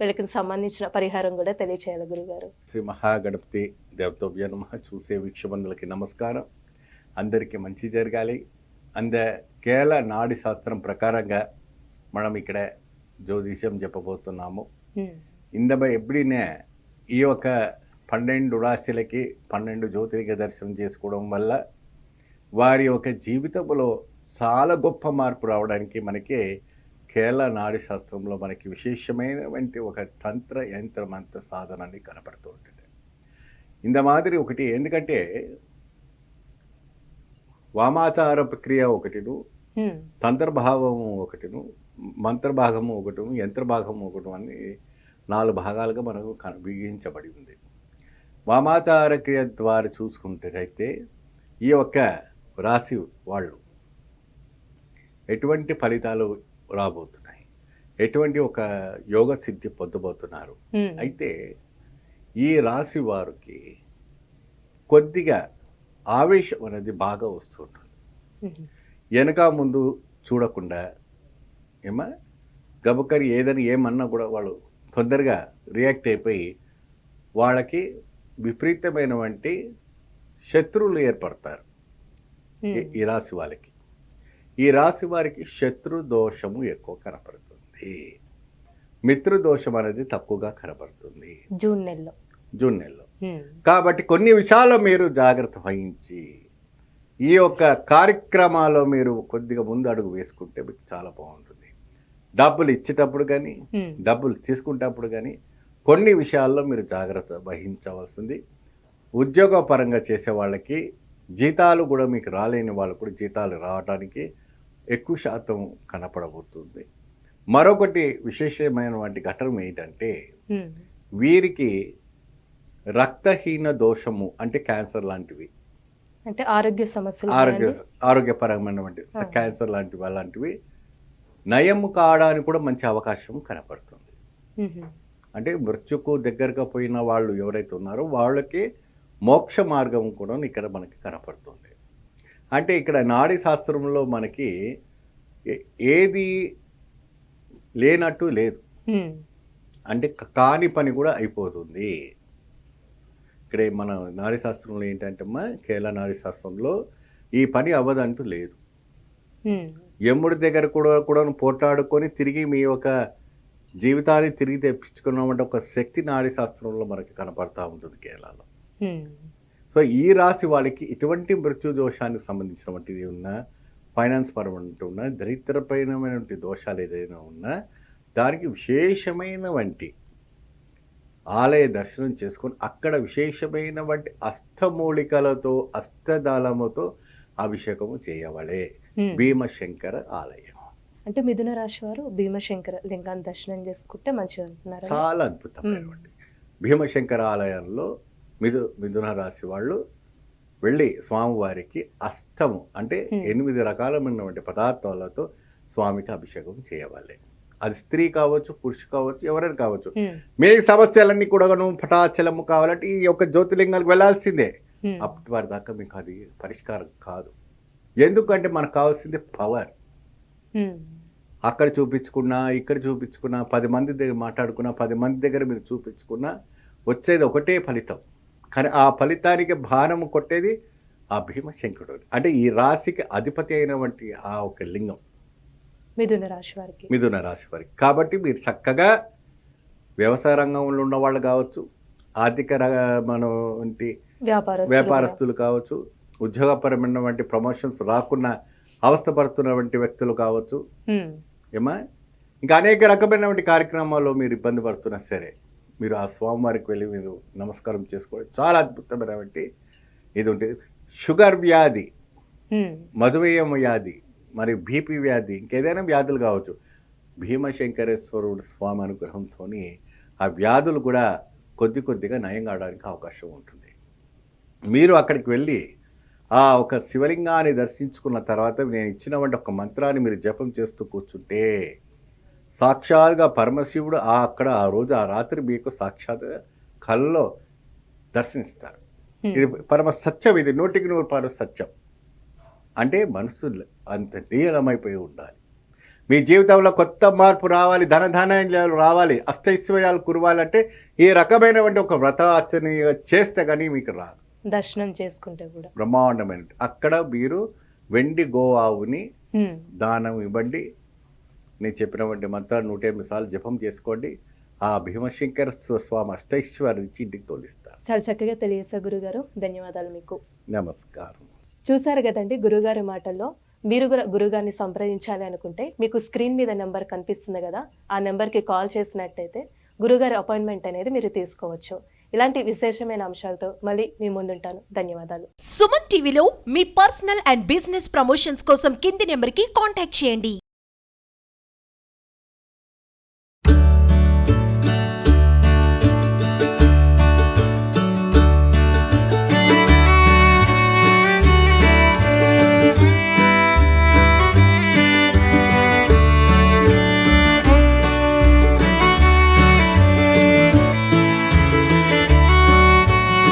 వీళ్ళకి సంబంధించిన పరిహారం కూడా తెలియచేయాలి గురుగారు. శ్రీ మహాగణపతి దేవతోభ్య నమ. చూసే వీక్షబంధులకి నమస్కారం. అందరికీ మంచి జరగాలి. అంద కేరళ నాడి శాస్త్రం ప్రకారంగా మనం ఇక్కడ జ్యోతిష్యం చెప్పబోతున్నాము. ఇందమ ఎప్పుడైనా ఈ యొక్క పన్నెండు రాశులకి పన్నెండు జ్యోతిర్లింగ దర్శనం చేసుకోవడం వల్ల వారి యొక్క జీవితంలో చాలా గొప్ప మార్పు రావడానికి మనకి కేరళ నాడి శాస్త్రంలో మనకి విశేషమైనటువంటి ఒక తంత్ర యంత్ర మంత్ర సాధనాన్ని కనపడుతూ ఉంటుంది ఇంత మాదిరి ఒకటి ఎందుకంటే వామాచార ప్రక్రియ ఒకటిను. తంత్రభావము ఒకటిను మంత్రభాగము ఒకటిను యంత్రభాగము ఒకటి అని నాలుగు భాగాలుగా మనకు విభజించబడి ఉంది వామాచార క్రియ ద్వారా చూసుకుంటే ఈ యొక్క రాశి వాళ్ళు ఎటువంటి ఫలితాలు రాబోతున్నాయి. ఎటువంటి ఒక యోగ సిద్ధి పొందబోతున్నారు. అయితే ఈ రాశి వారికి కొద్దిగా ఆవేశం అనేది బాగా వస్తుంటుంది. వెనక ముందు చూడకుండా ఏమా? గబకరి ఏదని ఏమన్నా కూడా వాళ్ళు తొందరగా రియాక్ట్ అయిపోయి వాళ్ళకి విపరీతమైనటువంటి శత్రువులు ఏర్పడతారు. ఈ రాశి వాళ్ళకి. ఈ రాశి వారికి శత్రు దోషము ఎక్కువ కనపడుతుంది. మిత్రు దోషం అనేది తక్కువగా కనపడుతుంది. జూన్ నెలలో. జూన్ నెలలో. కాబట్టి కొన్ని విషయాల్లో మీరు జాగ్రత్త వహించి ఈ యొక్క కార్యక్రమాల్లో మీరు కొద్దిగా ముందు అడుగు వేసుకుంటే మీకు చాలా బాగుంటుంది. డబ్బులు ఇచ్చేటప్పుడు కానీ. డబ్బులు తీసుకుంటప్పుడు కానీ కొన్ని విషయాల్లో మీరు జాగ్రత్త వహించవలసింది. ఉద్యోగపరంగా చేసే వాళ్ళకి జీతాలు కూడా మీకు రాలేని వాళ్ళకు కూడా జీతాలు రావడానికి ఎక్కువ శాతం కనపడబోతుంది మరొకటి విశేషమైనటువంటి ఘటన ఏంటంటే. వీరికి రక్తహీన దోషము అంటే క్యాన్సర్ లాంటివి అంటే ఆరోగ్య సమస్యలు ఆరోగ్య? ఆరోగ్యపరమైనటువంటి. క్యాన్సర్ లాంటివి అలాంటివి నయము కావడానికి కూడా మంచి అవకాశం కనపడుతుంది. అంటే మృత్యుకు దగ్గరగా పోయిన వాళ్ళు ఎవరైతే ఉన్నారో వాళ్ళకి మోక్ష మార్గం కూడా ఇక్కడ మనకి కనపడుతుంది అంటే ఇక్కడ నాడీ శాస్త్రంలో మనకి ఏది లేనట్టు లేదు. అంటే కాని పని కూడా అయిపోతుంది ఇక్కడ మన నాడీ శాస్త్రంలో ఏంటంటే అమ్మా కేరళ నాడీ శాస్త్రంలో ఈ పని అవ్వదంటూ లేదు. యముడి దగ్గర కూడా కూడా పోట్లాడుకొని తిరిగి మీ యొక్క జీవితాన్ని తిరిగి తెప్పించుకున్నామంటే ఒక శక్తి నాడీ శాస్త్రంలో మనకి కనపడతా ఉంటుంది కేరళలో. సో ఈ రాశి వాళ్ళకి ఇటువంటి మృత్యు దోషానికి సంబంధించినటువంటిది ఉన్నా ఫైనాన్స్ పరమైన ఉన్నా దరిద్రపైనటువంటి దోషాలు ఏదైనా ఉన్నా దానికి విశేషమైనవంటి ఆలయ దర్శనం చేసుకొని అక్కడ విశేషమైనటువంటి అష్టమూలికలతో అష్టదాళముతో అభిషేకము చేయవలే. భీమశంకర ఆలయం. అంటే మిథున రాశి వారు భీమశంకర లింగాన్ని దర్శనం చేసుకుంటే మంచిది అంటున్నారు చాలా అద్భుతమైనటువంటి భీమశంకర ఆలయంలో మిథు మిథున రాశి వాళ్ళు వెళ్ళి స్వామివారికి అష్టము అంటే. ఎనిమిది రకాలమైనటువంటి పదార్థాలతో స్వామికి అభిషేకం చేయవాలి. అది స్త్రీ కావచ్చు పురుషు కావచ్చు ఎవరైనా కావచ్చు. మీ సమస్యలన్నీ కూడా పటాచలము కావాలంటే ఈ యొక్క జ్యోతిలింగానికి వెళ్ళాల్సిందే. అప్పటి వారి దాకా మీకు అది పరిష్కారం కాదు. ఎందుకంటే మనకు కావాల్సింది పవర్. అక్కడ చూపించుకున్నా ఇక్కడ చూపించుకున్నా పది మంది దగ్గర మాట్లాడుకున్నా పది మంది దగ్గర మీరు చూపించుకున్నా వచ్చేది ఒకటే ఫలితం. కానీ ఆ ఫలితానికి భారము కొట్టేది ఆ భీమశంకరుడు అంటే ఈ రాశికి అధిపతి అయినటువంటి ఆ ఒక లింగం. మిథున రాశి వారికి. మిథున రాశి వారికి. కాబట్టి మీరు చక్కగా వ్యవసాయ రంగంలో ఉన్న వాళ్ళు కావచ్చు ఆర్థిక మన వంటి వ్యాపారస్తులు వ్యాపారస్తులు కావచ్చు ఉద్యోగపరమైనటువంటి ప్రమోషన్స్ రాకున్న అవస్థపడుతున్నటువంటి వ్యక్తులు కావచ్చు. ఏమా? ఇంకా అనేక రకమైనటువంటి కార్యక్రమాల్లో మీరు ఇబ్బంది పడుతున్నా సరే మీరు ఆ స్వామివారికి వెళ్ళి మీరు నమస్కారం చేసుకోవడం చాలా అద్భుతమైనటువంటి ఇది ఉంటుంది షుగర్ వ్యాధి హ్మ్. మధుమేహం వ్యాధి మరి బీపీ వ్యాధి ఇంకేదైనా వ్యాధులు కావచ్చు. భీమశంకరేశ్వరుడు స్వామి అనుగ్రహంతో ఆ వ్యాధులు కూడా కొద్ది కొద్దిగా నయం కావడానికి అవకాశం ఉంటుంది. మీరు అక్కడికి వెళ్ళి ఆ ఒక శివలింగాన్ని దర్శించుకున్న తర్వాత నేను ఇచ్చినటువంటి ఒక మంత్రాన్ని మీరు జపం చేస్తూ కూర్చుంటే సాక్షాత్గా పరమశివుడు ఆ అక్కడ ఆ రోజు ఆ రాత్రి మీకు సాక్షాత్ కల్లో దర్శనిస్తారు. ఇది పరమ సత్యం ఇది నూటికి నూరు పరమ సత్యం. అంటే మనసు అంత నీలమైపోయి ఉండాలి. మీ జీవితంలో కొత్త మార్పు రావాలి ధనధాన్యాలు రావాలి అష్టైశ్వర్యాలు కురవాలంటే ఈ రకమైనటువంటి ఒక వ్రతాచరణ చేస్తే కానీ మీకు రాదు. దర్శనం చేసుకుంటే కూడా. బ్రహ్మాండమైన అక్కడ మీరు వెండి గోవావుని. దానం ఇవ్వండి నేను చెప్పినటువంటి మంత్రాలు నూట ఎనిమిది సార్లు జపం చేసుకోండి. ఆ భీమశంకర స్వామి అష్టైశ్వర్యం నుంచి ఇంటికి తోలిస్తారు చాలా చక్కగా తెలియజేశారు గురుగారు. ధన్యవాదాలు మీకు. నమస్కారం. చూసారు కదండి గురుగారి మాటల్లో మీరు కూడా గురుగారిని సంప్రదించాలి అనుకుంటే మీకు స్క్రీన్ మీద నెంబర్ కనిపిస్తుంది కదా ఆ నెంబర్కి కాల్ చేసినట్టయితే గురుగారి అపాయింట్మెంట్ అనేది మీరు తీసుకోవచ్చు. ఇలాంటి విశేషమైన అంశాలతో మళ్ళీ మీ ముందుంటాను. ధన్యవాదాలు. సుమన్ టీవీలో మీ పర్సనల్ అండ్ బిజినెస్ ప్రమోషన్స్ కోసం కింది నెంబర్కి కాంటాక్ట్ చేయండి.